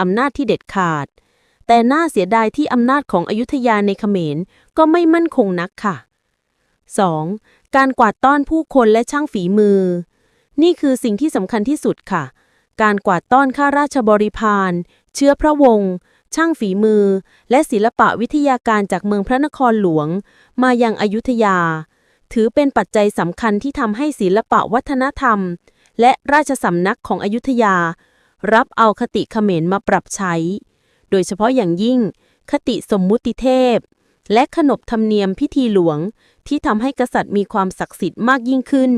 อำนาจที่เด็ดขาด แต่น่าเสียดายที่อำนาจของอยุธยาในเขมรก็ไม่มั่นคงนักค่ะ 2. การกวาดต้อนผู้คนและช่างฝีมือ นี่คือสิ่งที่สำคัญที่สุดค่ะ การกวาดต้อนข้าราชบริพารเชื้อพระวงศ์ช่างฝีมือ และศิลปะวิทยาการจากเมืองพระนครหลวง มายังอยุธยา ถือเป็นปัจจัยสำคัญที่ทำให้ศิลปะวัฒนธรรม และราชสำนักของอยุธยา รับเอาคติเขมรมาปรับใช้ โดยเฉพาะอย่างยิ่ง คติสมมุติเทพ และขนบธรรมเนียมพิธีหลวงที่ทำให้กษัตริย์มีความศักดิ์สิทธิ์มากยิ่งขึ้น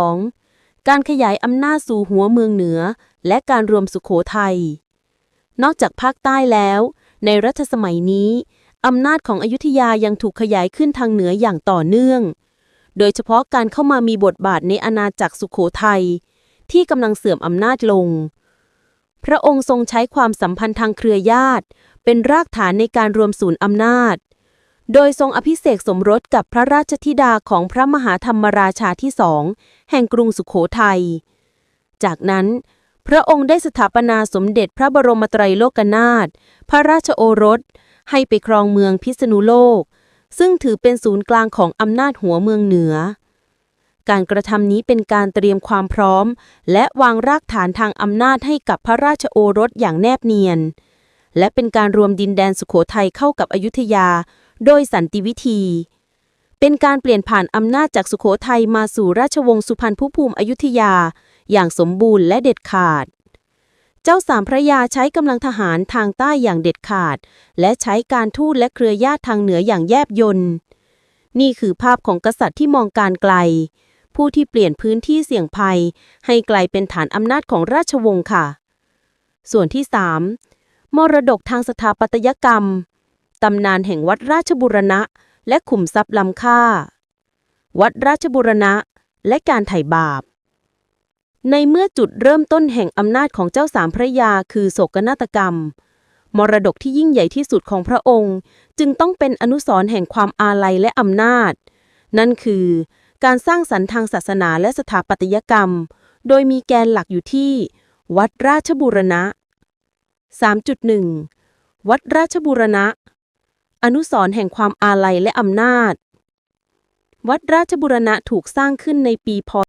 2.2 การขยายอำนาจสู่หัวเมืองเหนือ และการรวมสุขโขทัย นอกจากภาคใต้แล้ว ในรัชสมัยนี้อำนาจของอยุธยายังถูกขยายขึ้นทางเหนืออย่างต่อเนื่อง โดยเฉพาะการเข้ามามีบทบาทในอาณาจักรสุขโขทัย ที่กำลังเสื่อมอำนาจลง พระองค์ทรงใช้ความสัมพันธ์ทางเครือญาติ เป็นรากฐานในการรวมศูนย์อำนาจ โดยทรงอภิเษกสมรสกับพระราชธิดาของพระมหาธรรมราชาที่สองแห่งกรุงสุขโขทัย จากนั้นพระองค์ได้สถาปนาสมเด็จพระบรมไตรโลกนาถ พระราชโอรส ให้ไปครองเมืองพิษณุโลก ซึ่งถือเป็นศูนย์กลางของอำนาจหัวเมืองเหนือ การกระทำนี้เป็นการเตรียมความพร้อม และวางรากฐานทางอำนาจให้กับพระราชโอรสอย่างแนบเนียน และเป็นการรวมดินแดนสุขโขทัยเข้ากับอยุธยา โดยสันติวิธี เป็นการเปลี่ยนผ่านอำนาจจากสุขโขทัยมาสู่ราชวงศ์สุพรรณภูมิอยุธยา อย่างสมบูรณ์และเด็ดขาดเจ้าสามพระยาใช้กำลังทหารทางใต้อย่างเด็ดขาด และใช้การทูตและเครือญาติทางเหนืออย่างแยบยลนี่คือภาพของกษัตริย์ที่มองการไกล ผู้ที่เปลี่ยนพื้นที่เสี่ยงภัย ให้กลายเป็นฐานอำนาจของราชวงศ์ค่ะ ส่วนที่ 3. มรดกทางสถาปัตยกรรม ตำนานแห่งวัดราชบุรณะ และขุมทรัพย์ล้ำค่า วัดราชบุรณะ และการไถ่บาป ในเมื่อจุดเริ่มต้นแห่งอำนาจของเจ้าสามพระยาคือโศกนาฏกรรมมรดกที่ยิ่งใหญ่ที่สุดของพระองค์ จึงต้องเป็นอนุสรณ์แห่งความอาลัยและอำนาจ นั่นคือ การสร้างสรรค์ทางศาสนาและสถาปัตยกรรม โดยมีแกนหลักอยู่ที่ วัดราชบูรณะ 3.1 วัดราชบูรณะ อนุสรณ์แห่งความอาลัยและอำนาจ วัดราชบูรณะถูกสร้างขึ้นในปีพศ